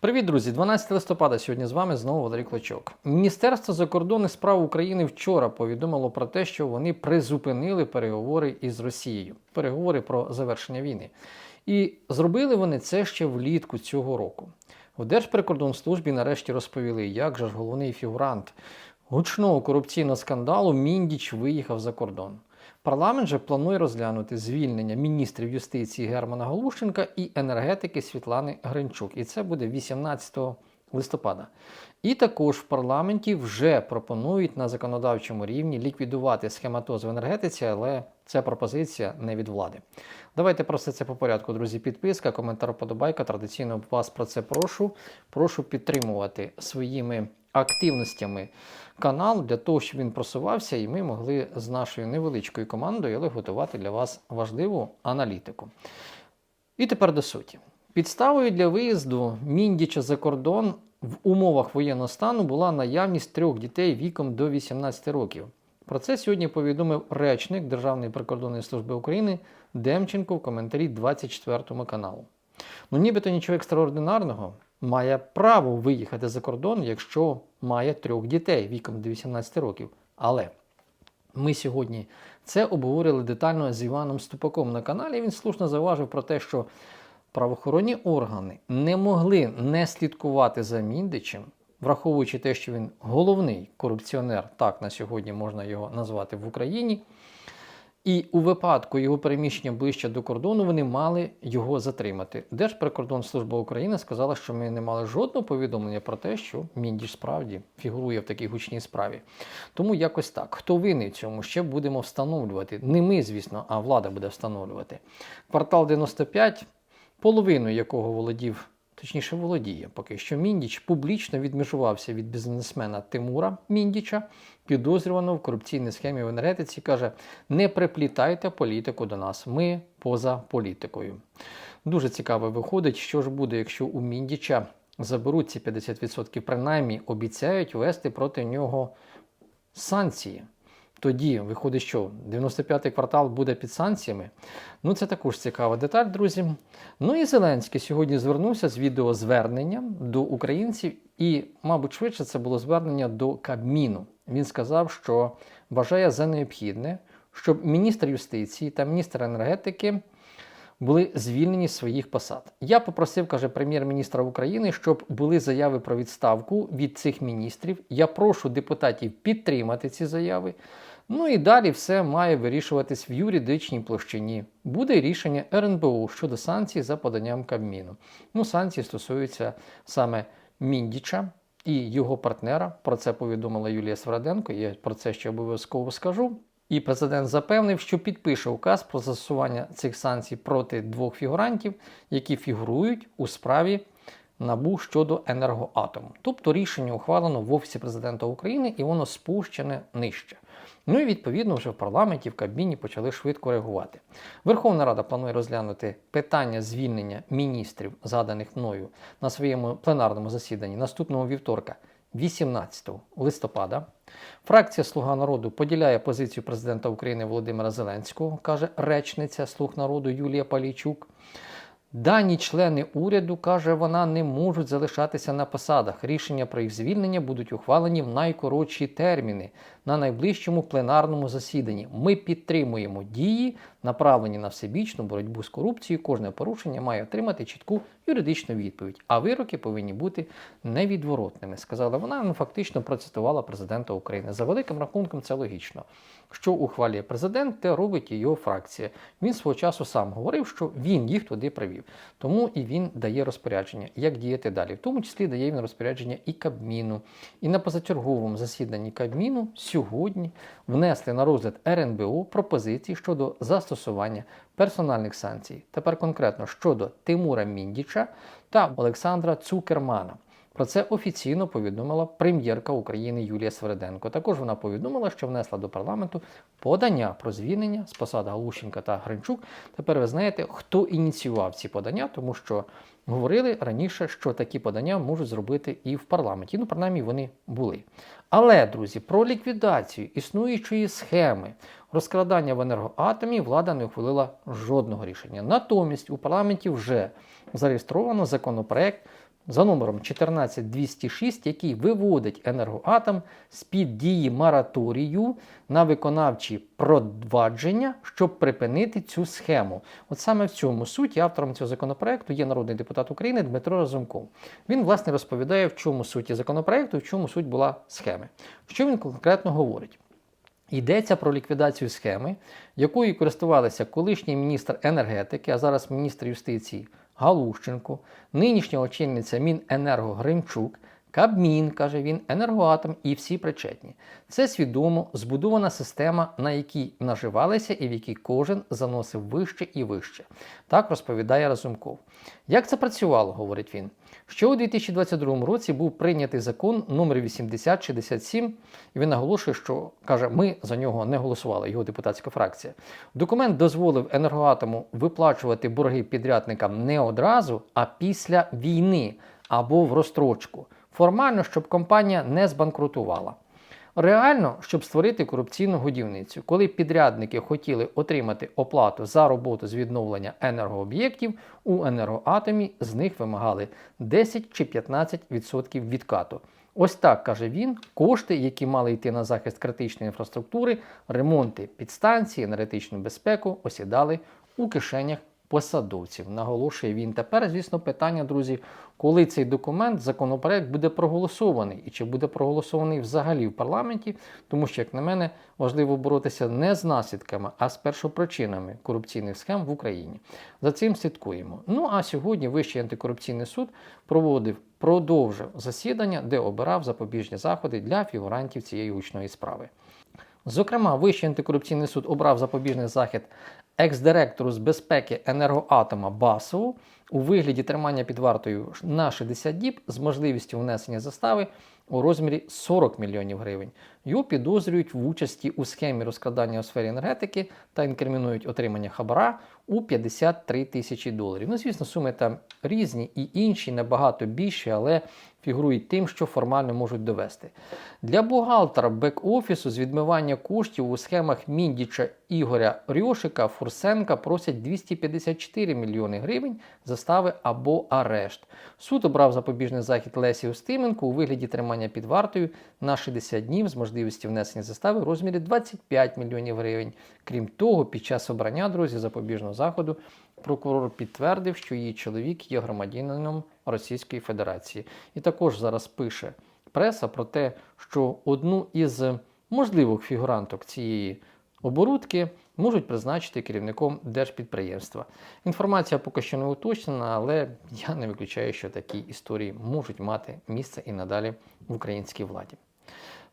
Привіт, друзі! 12 листопада сьогодні з вами знову Валерій Клочок. Міністерство закордонних справ України вчора повідомило про те, що вони призупинили переговори із Росією, переговори про завершення війни. І зробили вони це ще влітку цього року. В Держприкордонслужбі нарешті розповіли, як же ж головний фігурант гучного корупційного скандалу Міндіч виїхав за кордон. Парламент же планує розглянути звільнення міністрів юстиції Германа Галущенка і енергетики Світлани Гринчук. І це буде 18 листопада. І також в парламенті вже пропонують на законодавчому рівні ліквідувати схематоз в енергетиці, але це пропозиція не від влади. Давайте про все це по порядку, друзі. Підписка, коментар, подобайка. Традиційно вас про це прошу. Прошу підтримувати своїми активностями канал для того, щоб він просувався, і ми могли з нашою невеличкою командою але готувати для вас важливу аналітику. І тепер до суті. Підставою для виїзду Міндіча за кордон в умовах воєнного стану була наявність трьох дітей віком до 18 років. Про це сьогодні повідомив речник Державної прикордонної служби України Демченко в коментарі 24 каналу. Ну, нібито нічого екстраординарного, має право виїхати за кордон, якщо має трьох дітей віком до 18 років. Але ми сьогодні це обговорили детально з Іваном Ступаком на каналі. Він слушно зауважив про те, що правоохоронні органи не могли не слідкувати за Міндичем, враховуючи те, що він головний корупціонер, так на сьогодні можна його назвати в Україні. І у випадку його переміщення ближче до кордону вони мали його затримати. Держприкордонслужба України сказала, що ми не мали жодного повідомлення про те, що Міндіш справді фігурує в такій гучній справі. Тому якось так. Хто винний в цьому, ще будемо встановлювати. Не ми, звісно, а влада буде встановлювати. Квартал 95, половину якого володів. Точніше, володіє поки що Міндіч публічно відмежувався від бізнесмена Тимура Міндіча, підозрюваного в корупційній схемі в енергетиці, каже: не приплітайте політику до нас, ми поза політикою. Дуже цікаво виходить, що ж буде, якщо у Міндіча заберуть ці 50%, принаймні обіцяють ввести проти нього санкції. Тоді виходить, що 95-й квартал буде під санкціями. Ну, це також цікава деталь, друзі. Ну і Зеленський сьогодні звернувся з відеозверненням до українців, і, мабуть, швидше це було звернення до Кабміну. Він сказав, що вважає за необхідне, щоб міністр юстиції та міністр енергетики були звільнені з своїх посад. Я попросив, каже прем'єр-міністра України, щоб були заяви про відставку від цих міністрів. Я прошу депутатів підтримати ці заяви. Ну і далі все має вирішуватись в юридичній площині. Буде рішення РНБО щодо санкцій за поданням Кабміну. Ну, санкції стосуються саме Міндіча і його партнера. Про це повідомила Юлія Свириденко. Я про це ще обов'язково скажу. І президент запевнив, що підпише указ про застосування цих санкцій проти двох фігурантів, які фігурують у справі набу щодо енергоатому. Тобто рішення ухвалено в Офісі президента України і воно спущене нижче. Ну і відповідно вже в парламенті в Кабміні почали швидко реагувати. Верховна Рада планує розглянути питання звільнення міністрів, заданих мною на своєму пленарному засіданні наступного вівторка. 18 листопада фракція Слуга народу поділяє позицію президента України Володимира Зеленського, каже речниця Слуг народу Юлія Палійчук. Дані члени уряду, каже вона, не можуть залишатися на посадах. Рішення про їх звільнення будуть ухвалені в найкоротші терміни на найближчому пленарному засіданні. Ми підтримуємо дії, направлені на всебічну боротьбу з корупцією. Кожне порушення має отримати чітку юридичну відповідь, а вироки повинні бути невідворотними. Сказала вона, ну фактично процитувала президента України. За великим рахунком, це логічно. Що ухвалює президент, те робить і його фракція. Він свого часу сам говорив, що він їх туди привів. Тому і він дає розпорядження, як діяти далі. В тому числі дає він розпорядження і Кабміну. І на позачерговому засіданні Кабміну сьогодні внесли на розгляд РНБО пропозиції щодо застосування персональних санкцій. Тепер конкретно щодо Тимура Міндіча та Олександра Цукермана. Про це офіційно повідомила прем'єрка України Юлія Свериденко. Також вона повідомила, що внесла до парламенту подання про звільнення з посад Галущенка та Гринчук. Тепер ви знаєте, хто ініціював ці подання, тому що говорили раніше, що такі подання можуть зробити і в парламенті. Ну, принаймні, вони були. Але, друзі, про ліквідацію існуючої схеми розкрадання в енергоатомі влада не ухвалила жодного рішення. Натомість у парламенті вже зареєстровано законопроект за номером 14206, який виводить енергоатом з-під дії мораторію на виконавчі провадження, щоб припинити цю схему. От саме в цьому суті автором цього законопроекту є народний депутат України Дмитро Разумков. Він власне розповідає, в чому суті законопроекту, в чому суть була схеми. Що він конкретно говорить? Йдеться про ліквідацію схеми, якою користувалися колишній міністр енергетики, а зараз міністр юстиції Галущенко, нинішня очільниця Міненерго Гримчук, Кабмін, каже він, енергоатом і всі причетні. Це свідомо збудована система, на якій наживалися і в якій кожен заносив вище і вище. Так розповідає Разумков. Як це працювало, говорить він. Ще у 2022 році був прийнятий закон номер 8067, і він наголошує, що каже, ми за нього не голосували, його депутатська фракція. Документ дозволив енергоатому виплачувати борги підрядникам не одразу, а після війни або в розстрочку. Формально, щоб компанія не збанкрутувала. Реально, щоб створити корупційну годівницю, коли підрядники хотіли отримати оплату за роботу з відновлення енергооб'єктів, у енергоатомі з них вимагали 10 чи 15% відкату. Ось так каже він: кошти, які мали йти на захист критичної інфраструктури, ремонти підстанції, енергетичну безпеку, осідали у кишенях посадовців. Наголошує він. Тепер, звісно, питання, друзі, коли цей документ, законопроект буде проголосований і чи буде проголосований взагалі в парламенті, тому що, як на мене, важливо боротися не з наслідками, а з першопричинами корупційних схем в Україні. За цим слідкуємо. Ну а сьогодні Вищий антикорупційний суд проводив. Продовжив засідання, де обирав запобіжні заходи для фігурантів цієї гучної справи. Зокрема, Вищий антикорупційний суд обрав запобіжний захід екс-директору з безпеки енергоатома Басову у вигляді тримання під вартою на 60 діб з можливістю внесення застави у розмірі 40 мільйонів гривень. Його підозрюють в участі у схемі розкрадання у сфері енергетики та інкримінують отримання хабара у 53 тисячі доларів. Ну, звісно, суми там різні і інші набагато більші, але фігурують тим, що формально можуть довести. Для бухгалтера бек-офісу з відмивання коштів у схемах Міндіча Ігоря Рьошика Фурсенка просять 254 мільйони гривень застави або арешт. Суд обрав запобіжний захід Лесі Устименко у вигляді тримання під вартою на 60 днів з можливістю внесення застави в розмірі 25 мільйонів гривень. Крім того, під час обрання друзі запобіжного заходу прокурор підтвердив, що її чоловік є громадянином Російської Федерації. І також зараз пише преса про те, що одну із можливих фігуранток цієї оборудки можуть призначити керівником держпідприємства. Інформація поки що не уточнена, але я не виключаю, що такі історії можуть мати місце і надалі в українській владі.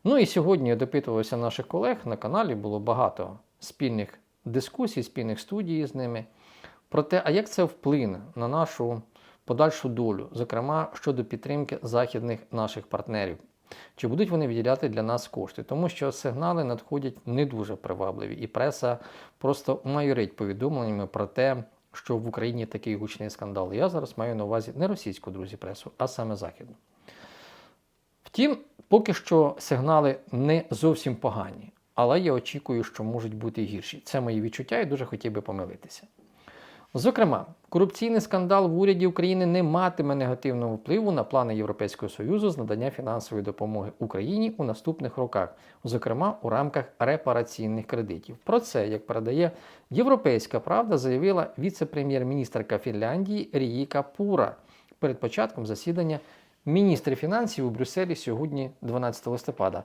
Ну і сьогодні я допитувався наших колег на каналі, було багато спільних дискусій, спільних студій з ними про те, а як це вплине на нашу подальшу долю, зокрема щодо підтримки західних наших партнерів. Чи будуть вони виділяти для нас кошти? Тому що сигнали надходять не дуже привабливі, і преса просто майорить повідомленнями про те, що в Україні такий гучний скандал. Я зараз маю на увазі не російську друзі пресу, а саме західну. Втім, поки що сигнали не зовсім погані, але я очікую, що можуть бути гірші. Це мої відчуття і дуже хотів би помилитися. Зокрема, корупційний скандал в уряді України не матиме негативного впливу на плани Європейського Союзу з надання фінансової допомоги Україні у наступних роках, зокрема у рамках репараційних кредитів. Про це, як передає Європейська Правда, заявила віце-прем'єр-міністрка Фінляндії Ріїка Пура перед початком засідання міністрів фінансів у Брюсселі сьогодні, 12 листопада.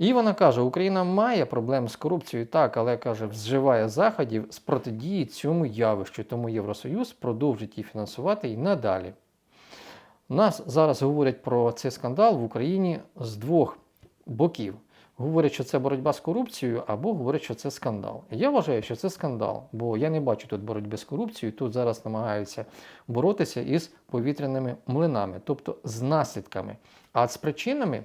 І вона каже, Україна має проблем з корупцією, так, але каже, вживає заходів з протидії цьому явищу, тому Євросоюз продовжить її фінансувати і надалі. Нас зараз говорять про цей скандал в Україні з двох боків. Говорять, що це боротьба з корупцією, або говорять, що це скандал. Я вважаю, що це скандал, бо я не бачу тут боротьби з корупцією. Тут зараз намагаються боротися із повітряними млинами, тобто з наслідками. А з причинами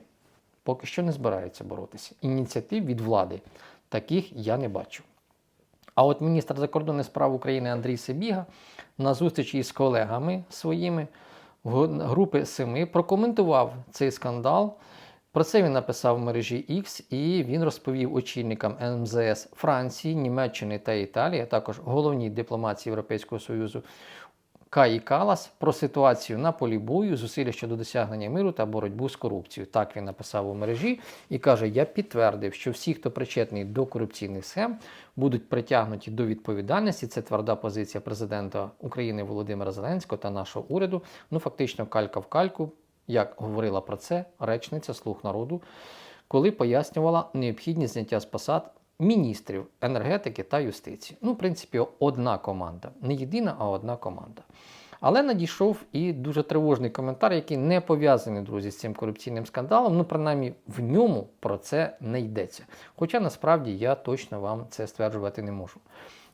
поки що не збираються боротися. Ініціатив від влади таких я не бачу. А от міністр закордонних справ України Андрій Сибіга на зустрічі із колегами своїми групи Семи прокоментував цей скандал. Про це він написав в мережі X і він розповів очільникам МЗС Франції, Німеччини та Італії, а також головній дипломації Європейського Союзу Каї Калас про ситуацію на полі бою, зусилля щодо досягнення миру та боротьбу з корупцією. Так він написав у мережі і каже: Я підтвердив, що всі, хто причетний до корупційних схем, будуть притягнуті до відповідальності. Це тверда позиція президента України Володимира Зеленського та нашого уряду. Ну фактично, калька в кальку, як говорила про це речниця слуг народу, коли пояснювала необхідність зняття з посад міністрів енергетики та юстиції. Ну, в принципі, одна команда. Не єдина, а одна команда. Але надійшов і дуже тривожний коментар, який не пов'язаний, друзі, з цим корупційним скандалом. Ну, принаймні, в ньому про це не йдеться. Хоча насправді я точно вам це стверджувати не можу.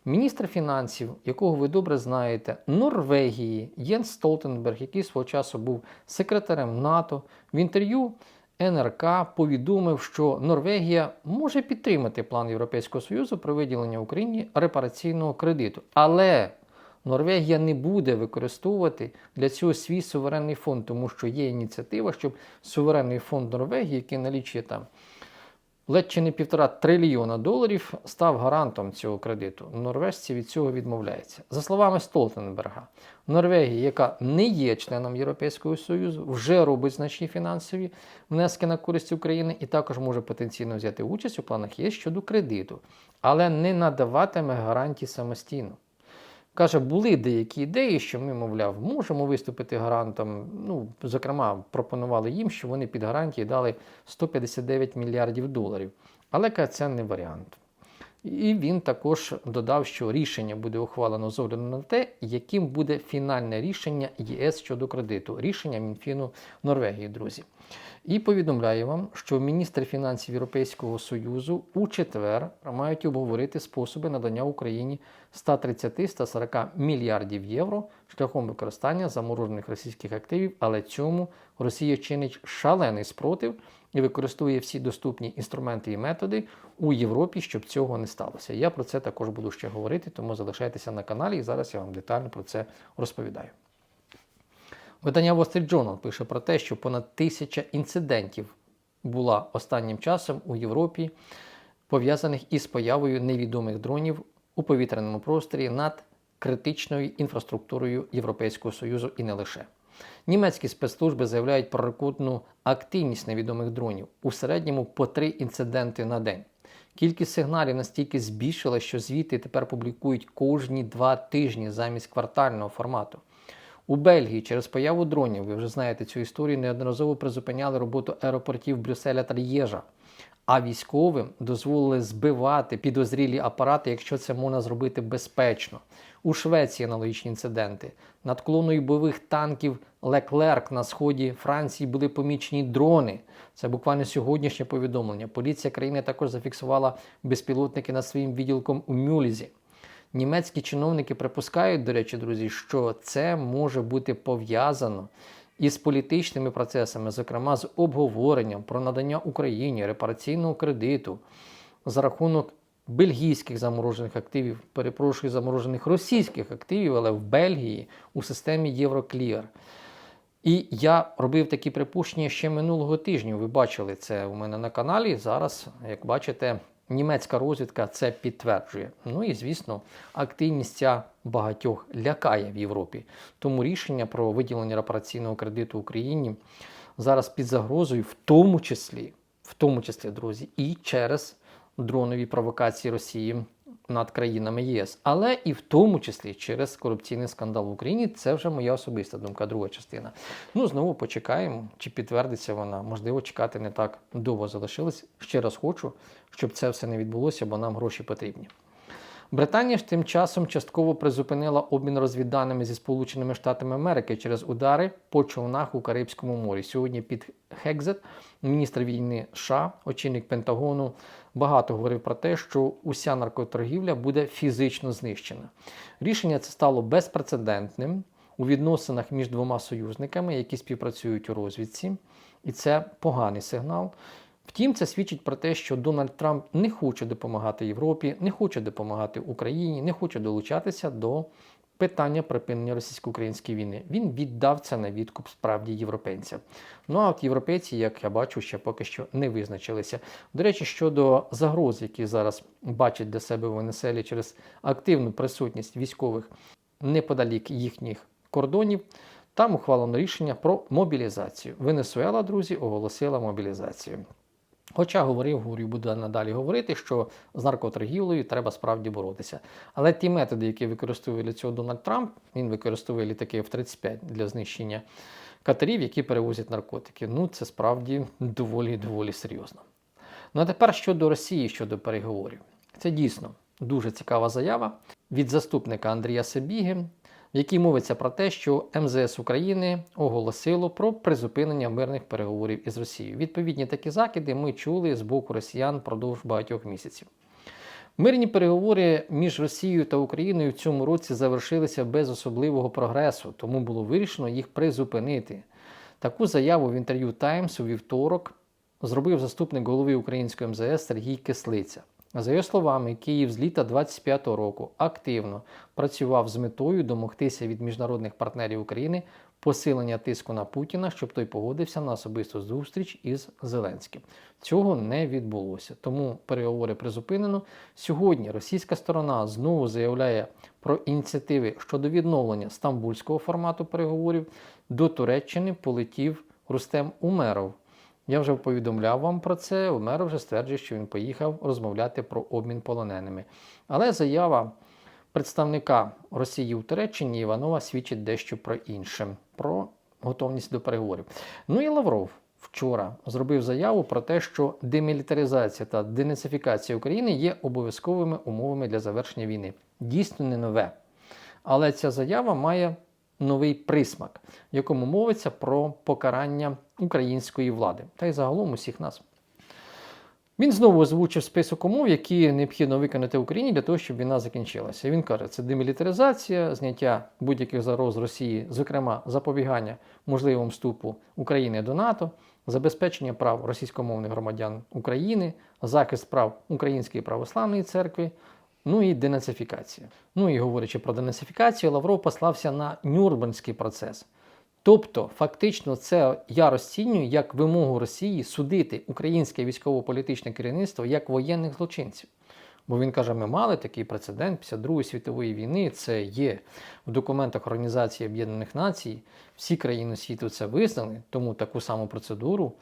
Міністр фінансів, якого ви добре знаєте, Норвегії Єнс Столтенберг, який свого часу був секретарем НАТО, в інтерв'ю НРК повідомив, що Норвегія може підтримати план Європейського Союзу про виділення Україні репараційного кредиту. Але Норвегія не буде використовувати для цього свій суверенний фонд, тому що є ініціатива, щоб суверенний фонд Норвегії, який налічує там ледь чи не півтора трильйона доларів, став гарантом цього кредиту. Норвежці від цього відмовляються. За словами Столтенберга, Норвегія, яка не є членом Європейського Союзу, вже робить значні фінансові внески на користь України і також може потенційно взяти участь у планах ЄС щодо кредиту, але не надаватиме гарантій самостійно. Каже, були деякі ідеї, що ми, мовляв, можемо виступити гарантом. Ну, зокрема, пропонували їм, що вони під гарантії дали 159 мільярдів доларів. Але каже, це не варіант. І він також додав, що рішення буде ухвалено з огляду на те, яким буде фінальне рішення ЄС щодо кредиту, рішення Мінфіну Норвегії, друзі. І повідомляю вам, що міністри фінансів Європейського Союзу у четвер мають обговорити способи надання Україні 130-140 мільярдів євро шляхом використання заморожених російських активів, але цьому Росія чинить шалений спротив і використовує всі доступні інструменти і методи у Європі, щоб цього не сталося. Я про це також буду ще говорити, тому залишайтеся на каналі, і зараз я вам детально про це розповідаю. Видання Wall Street Journal пише про те, що понад тисяча інцидентів була останнім часом у Європі, пов'язаних із появою невідомих дронів у повітряному просторі над критичною інфраструктурою Європейського Союзу і не лише. Німецькі спецслужби заявляють про рекордну активність невідомих дронів у середньому по три інциденти на день. Кількість сигналів настільки збільшила, що звіти тепер публікують кожні два тижні замість квартального формату. У Бельгії через появу дронів, ви вже знаєте цю історію, неодноразово призупиняли роботу аеропортів Брюсселя та Л'єжа. А військовим дозволили збивати підозрілі апарати, якщо це можна зробити безпечно. У Швеції аналогічні інциденти. Над колоною бойових танків Леклерк на сході Франції були помічені дрони. Це буквально сьогоднішнє повідомлення. Поліція країни також зафіксувала безпілотники над своїм відділком у Мюлізі. Німецькі чиновники припускають, до речі, друзі, що це може бути пов'язано із політичними процесами, зокрема з обговоренням про надання Україні репараційного кредиту за рахунок бельгійських заморожених активів, перепрошую, заморожених російських активів, але в Бельгії у системі Євроклір. І я робив такі припущення ще минулого тижня. Ви бачили це у мене на каналі. Зараз, як бачите, німецька розвідка це підтверджує. Ну і звісно, активність ця багатьох лякає в Європі. Тому рішення про виділення репараційного кредиту Україні зараз під загрозою, в тому числі, в тому числі, друзі, і через дронові провокації Росії над країнами ЄС, але і в тому числі через корупційний скандал в Україні. Це вже моя особиста думка, друга частина. Ну знову почекаємо, чи підтвердиться вона. Можливо, чекати не так довго залишилось. Ще раз хочу, щоб це все не відбулося, бо нам гроші потрібні. Британія ж тим часом частково призупинила обмін розвідданими зі Сполученими Штатами Америки через удари по човнах у Карибському морі. Сьогодні під Хекзет, міністр війни США, очільник Пентагону, багато говорив про те, що уся наркоторгівля буде фізично знищена. Рішення це стало безпрецедентним у відносинах між двома союзниками, які співпрацюють у розвідці, і це поганий сигнал. Втім, це свідчить про те, що Дональд Трамп не хоче допомагати Європі, не хоче допомагати Україні, не хоче долучатися до питання припинення російсько-української війни. Він віддав це на відкуп справді європейцям. Ну а от європейці, як я бачу, ще поки що не визначилися. До речі, щодо загроз, які зараз бачать для себе Венеселі через активну присутність військових неподалік їхніх кордонів. Там ухвалено рішення про мобілізацію. Венесуела, друзі, оголосила мобілізацію. Хоча говорив, говорю, буду надалі говорити, що з наркоторгівлею треба справді боротися. Але ті методи, які використовує для цього Дональд Трамп, він використовує літаки F-35 для знищення катерів, які перевозять наркотики. Ну, це справді доволі доволі серйозно. Ну а тепер щодо Росії, щодо переговорів. Це дійсно дуже цікава заява від заступника Андрія Себіги, в якій мовиться про те, що МЗС України оголосило про призупинення мирних переговорів із Росією. Відповідні такі закиди ми чули з боку росіян впродовж багатьох місяців. Мирні переговори між Росією та Україною в цьому році завершилися без особливого прогресу, тому було вирішено їх призупинити. Таку заяву в інтерв'ю Таймс у вівторок зробив заступник голови української МЗС Сергій Кислиця. За його словами, Київ з літа 25-го року активно працював з метою домогтися від міжнародних партнерів України посилення тиску на Путіна, щоб той погодився на особисту зустріч із Зеленським. Цього не відбулося, тому переговори призупинено. Сьогодні російська сторона знову заявляє про ініціативи щодо відновлення стамбульського формату переговорів. До Туреччини полетів Рустем Умеров. Я вже повідомляв вам про це. Умеров вже стверджує, що він поїхав розмовляти про обмін полоненими. Але заява представника Росії у Туреччині Іванова свідчить дещо про інше, про готовність до переговорів. Ну і Лавров вчора зробив заяву про те, що демілітаризація та денацифікація України є обов'язковими умовами для завершення війни. Дійсно не нове. Але ця заява має новий присмак, в якому мовиться про покарання української влади та й загалом усіх нас. Він знову озвучив список умов, які необхідно виконати Україні для того, щоб війна закінчилася. Він каже, це демілітаризація, зняття будь-яких загроз Росії, зокрема запобігання можливому вступу України до НАТО, забезпечення прав російськомовних громадян України, захист прав Української православної церкви, ну і денацифікація. Ну і говорячи про денацифікацію, Лавров послався на Нюрнберзький процес. Тобто, фактично, це я розцінюю як вимогу Росії судити українське військово-політичне керівництво як воєнних злочинців. Бо він каже, ми мали такий прецедент після Другої світової війни. Це є в документах Організації Об'єднаних Націй. Всі країни світу це визнали, тому таку саму процедуру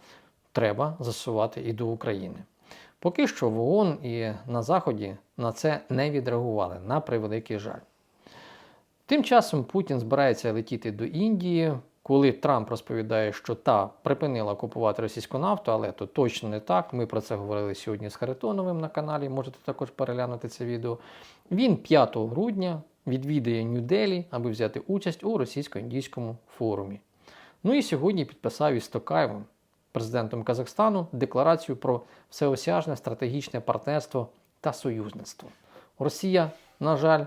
треба засувати і до України. Поки що в ООН і на Заході на це не відреагували, на превеликий жаль. Тим часом Путін збирається летіти до Індії, коли Трамп розповідає, що та припинила купувати російську нафту, але то точно не так. Ми про це говорили сьогодні з Харитоновим на каналі, можете також переглянути це відео. Він 5 грудня відвідає Нью-Делі, аби взяти участь у російсько-індійському форумі. Ну і сьогодні підписав із Токаєвим, президентом Казахстану, декларацію про всеосяжне стратегічне партнерство та союзництво. Росія, на жаль,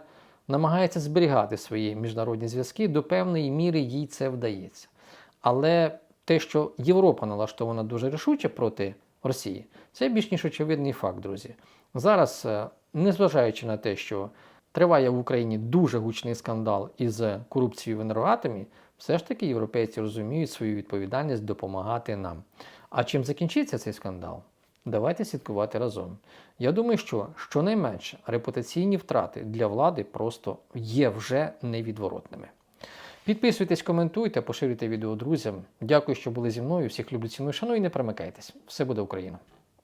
намагається зберігати свої міжнародні зв'язки, до певної міри їй це вдається. Але те, що Європа налаштована дуже рішуче проти Росії, це більш ніж очевидний факт, друзі. Зараз, е, незважаючи на те, що триває в Україні дуже гучний скандал із корупцією в енергоатомі, все ж таки європейці розуміють свою відповідальність допомагати нам. А чим закінчиться цей скандал? Давайте слідкувати разом. Я думаю, що щонайменше репутаційні втрати для влади просто є вже невідворотними. Підписуйтесь, коментуйте, поширюйте відео друзям. Дякую, що були зі мною. Всіх люблю ціную, шаную і не перемикайтесь. Все буде Україна!